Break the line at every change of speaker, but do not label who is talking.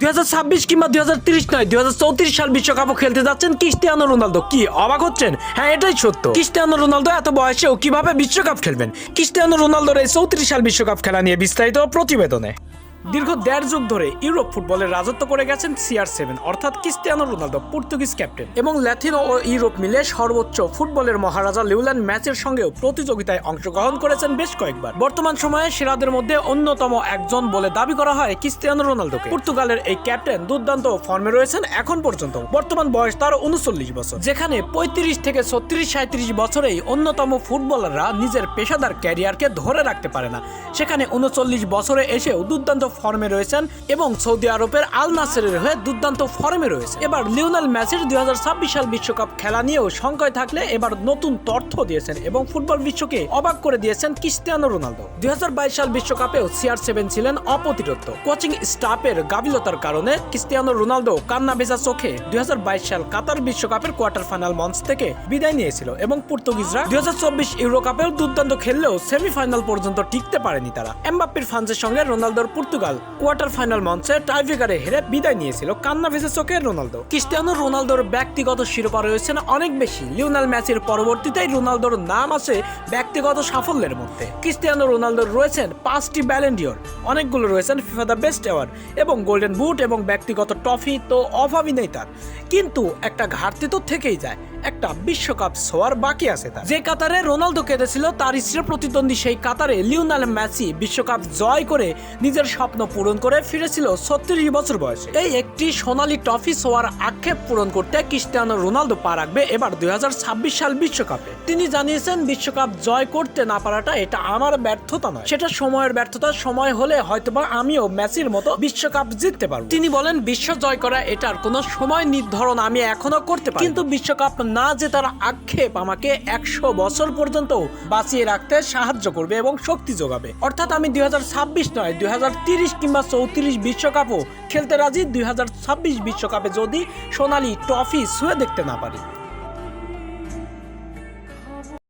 দুই হাজার ছাব্বিশ কিংবা দুই নয়, দুই সাল বিশ্বকাপও খেলতে যাচ্ছেন ক্রিস্টিয়ানো রোনালদো। কি অবাক হচ্ছেন? হ্যাঁ এটাই সত্য। ক্রিস্টিয়ানো রোনালদো এত বয়সেও কীভাবে বিশ্বকাপ খেলবেন? ক্রিস্টিয়ানো রোনালদোর এই চৌত্রিশ সাল বিশ্বকাপ খেলা নিয়ে বিস্তারিত প্রতিবেদনে। দীর্ঘ দেড় যুগ ধরে ইউরোপ ফুটবলের রাজত্ব করে গেছেন সিআর সেভেন অর্থাৎ ক্রিস্টিয়ানো রোনালদো, পর্তুগিজ ক্যাপ্টেন। এবং ল্যাথিনো ও ইউরোপ মিলে সর্বোচ্চ ফুটবলের মহারাজা লিউল্যান্ড ম্যাচের সঙ্গেও প্রতিযোগিতায় অংশগ্রহণ করেছেন বেশ কয়েকবার। বর্তমান সময়ে সেরাদের মধ্যে অন্যতম একজন বলে দাবি করা হয় ক্রিস্টিয়ানো রোনালদোকে। পর্তুগালের এই ক্যাপ্টেন দুর্দান্ত ফর্মে রয়েছেন এখন পর্যন্ত। বর্তমান বয়স তার উনচল্লিশ বছর। যেখানে পঁয়ত্রিশ থেকে ছত্রিশ সাঁত্রিশ বছরেই অন্যতম ফুটবলাররা নিজের পেশাদার ক্যারিয়ারকে ধরে রাখতে পারে না। সেখানে উনচল্লিশ বছরে এসেও দুর্দান্ত ফর্মে রয়েছেন এবং সৌদি আরবের আল নাসেরের হয়ে দুর্দান্ত ফর্মে রয়েছে। এবার লিওনাল ম্যাচের দুই সাল বিশ্বকাপ খেলা নিয়েও সংকয় থাকলে এবার নতুন তথ্য দিয়েছেন এবং ফুটবল বিশ্বকে অবাক করে দিয়েছেন ক্রিস্টিয়ানো রোনালদো। দুই সাল বিশ্বকাপেও সিআর সেভেন ছিলেন অপ্রতিরোধ কোচিং স্টাফের গাফিলতার কারণে ক্রিস্টিয়ানো রোনালদো কান্না ভেজা চোখে দুই হাজার বাইশ সাল কাতার বিশ্বকাপের কোয়ার্টার ফাইনাল মঞ্চ থেকে বিদায় নিয়েছিল এবং পর্তুগিজরা দুই হাজার চব্বিশ ইউরো কাপেও দুর্দান্ত খেললেও সেমিফাইনাল পর্যন্ত টিকতে পারেনি তারা। এমবাপ্পির ফ্রান্সের সঙ্গে রোনালদোর পর্তুগাল। কোয়ার্টার ফাইনাল মঞ্চে টাইব্রেকারে হেরে বিদায় নিয়েছিল কান্না ভেসে চোখে রোনালদো। ক্রিস্টিয়ানো রোনালদোর ব্যক্তিগত শিরোপা রয়েছেন অনেক বেশি। লিওনাল ম্যাচের পরবর্তীতেই রোনালদোর নাম আছে ব্যক্তিগত সাফল্যের মধ্যে। ক্রিস্টিয়ানো রোনালদোর রয়েছেন পাঁচটি ব্যালেন্ডিওর অনেকগুলো রয়েছেন ফিফা দ্য বেস্ট অ্যাওয়ার্ড এবং গোল্ডেন বুট এবং ব্যক্তিগত ট্রফি তো অভাবই নেই তার। কিন্তু একটা ঘাটতি তো থেকেই যায়, একটা বিশ্বকাপ ছোঁয়ার বাকি আছে তার। যে কাতারে রোনালদো কেঁদেছিল তার চির প্রতিদ্বন্দ্বী সেই কাতারে লিওনাল মেসি বিশ্বকাপ জয় করে নিজের স্বপ্ন পূরণ করে ফিরেছিল ছত্রিশ বছর বয়সে। এই একটি সোনালী ট্রফি ছোঁয়ার আক্ষেপ পূরণ করতে ক্রিস্টিয়ানো রোনালদো পা রাখবে এবার দু হাজার ছাব্বিশ সাল বিশ্বকাপে। তিনি জানিয়েছেন, বিশ্বকাপ জয় করতে না পারাটা এটা আমার ব্যর্থতা নয়। সেটা সময়ের ব্যর্থতা, সময় হলে হয়তোবা আমিও মেসির মতো বিশ্বকাপ জিততে পারব। তিনি বলেন, বিশ্ব জয় করা এটার কোনো সময় নির্ধারণ আমি এখনও করতে পারি কিন্তু বিশ্বকাপ না জেতার আক্ষেপ আমাকে একশো বছর পর্যন্ত বাঁচিয়ে রাখতে সাহায্য করবে এবং শক্তি যোগাবে। অর্থাৎ আমি দুই নয়, দুই কিংবা চৌত্রিশ বিশ্বকাপও খেলতে রাজি দুই বিশ্বকাপে যদি সোনালি ট্রফি ছুঁয়ে দেখতে না পারি।